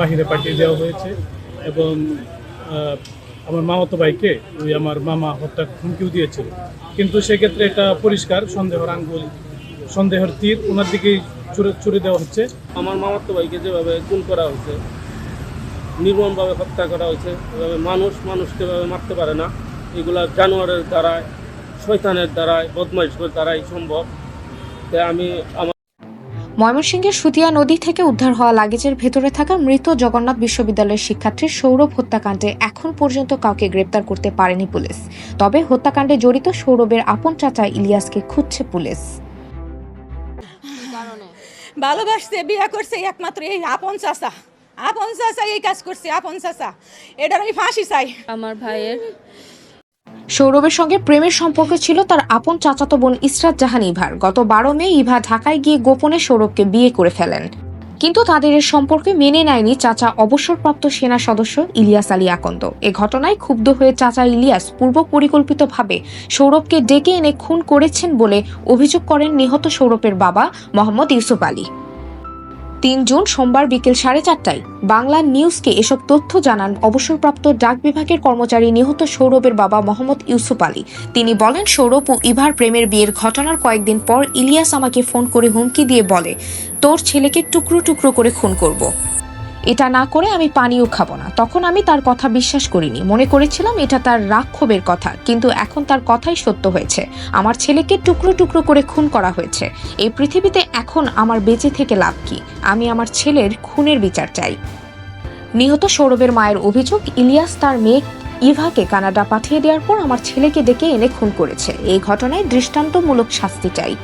বাহিরে পাঠিয়ে দেওয়া হয়েছে এবং আমার মামাতো ভাইকে, ওই আমার মামা হত্যার হুমকিও দিয়েছিল। কিন্তু সেক্ষেত্রে এটা পরিষ্কার, সন্দেহের আঙ্গুল, সন্দেহের তীর ওনার দিকেই ছুড়ে দেওয়া হচ্ছে। আমার মামাতো ভাইকে যেভাবে খুন করা হয়েছে, নির্মমভাবে হত্যা করা হয়েছে, এভাবে মানুষ মানুষকে এভাবে মারতে পারে না, এগুলা জানোয়ারের দ্বারায় শৈতানের দ্বারায়, বদমাইশের দ্বারাই সম্ভব। তাই আমি আমার ময়মনসিংহের সুতিয়া নদী থেকে উদ্ধার হওয়া লাগেজের ভেতরে থাকা মৃত জগন্নাথ বিশ্ববিদ্যালয়ের শিক্ষার্থী সৌরভ হত্যাকাণ্ডে এখন পর্যন্ত কাউকে গ্রেপ্তার করতে পারেনি পুলিশ। তবে হত্যাকাণ্ডে জড়িত সৌরভের আপন চাচা ইলিয়াসকে খুঁজছে পুলিশ। ভালোবাসছে বিয়া করছে একমাত্র এই আপন চাষা আপন চাষা এই কাজ করছে আপন চাষা এটার আমি ফাঁসি চাই। আমার ভাইয়ের সৌরভের সঙ্গে প্রেমের সম্পর্ক ছিল তার আপন চাচাতো বোন ইসরাত জাহান ইভার। গত বারো মে ইভা ঢাকায় গিয়ে গোপনে সৌরভকে বিয়ে করে ফেলেন। কিন্তু তাদের এর সম্পর্কে মেনে নেয়নি চাচা অবসরপ্রাপ্ত সেনা সদস্য ইলিয়াস আলী আকন্দ। এ ঘটনায় ক্ষুব্ধ হয়ে চাচা ইলিয়াস পূর্ব পরিকল্পিতভাবে সৌরভকে ডেকে এনে খুন করেছেন বলে অভিযোগ করেন নিহত সৌরভের বাবা মোহাম্মদ ইউসুফ আলী। তিন জুন সোমবার বিকেল সাড়ে চারটায় বাংলা নিউজকে এসব তথ্য জানান অবসরপ্রাপ্ত ডাক বিভাগের কর্মচারী নিহত সৌরভের বাবা মোহাম্মদ ইউসুফ আলী তিনি বলেন, সৌরভ ও ইভার প্রেমের বিয়ের ঘটনার কয়েকদিন পর ইলিয়াস আমাকে ফোন করে হুমকি দিয়ে বলে, তোর ছেলেকে টুকরো টুকরো করে খুন করব। এটা না করে আমি পানিও খাব না। তখন আমি তার কথা বিশ্বাস করিনি। মনে করেছিলাম এটা তার রাগ ক্ষোভের কথা, কিন্তু এখন তার কথাই সত্য হয়েছে। আমার ছেলেকে টুকরো টুকরো করে খুন করা হয়েছে। এই পৃথিবীতে এখন আমার বেঁচে থেকে লাভ কি? আমি আমার ছেলের খুনের বিচার চাই। নিহত সৌরভের মায়ের অভিযোগ, ইলিয়াস তার মেয়ে ইভাকে কানাডা পাঠিয়ে দেওয়ার পর আমার ছেলেকে ডেকে এনে খুন করেছে। এই ঘটনায় দৃষ্টান্তমূলক শাস্তি চাই।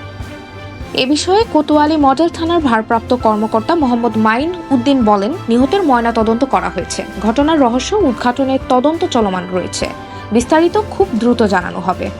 এ বিষয়ে কোতোয়ালি মডেল থানার ভারপ্রাপ্ত কর্মকর্তা মোহাম্মদ মাইন উদ্দিন বলেন, নিহতের ময়না তদন্ত করা হয়েছে। ঘটনার রহস্য উদ্ঘাটনের তদন্ত চলমান রয়েছে। বিস্তারিত খুব দ্রুত জানানো হবে।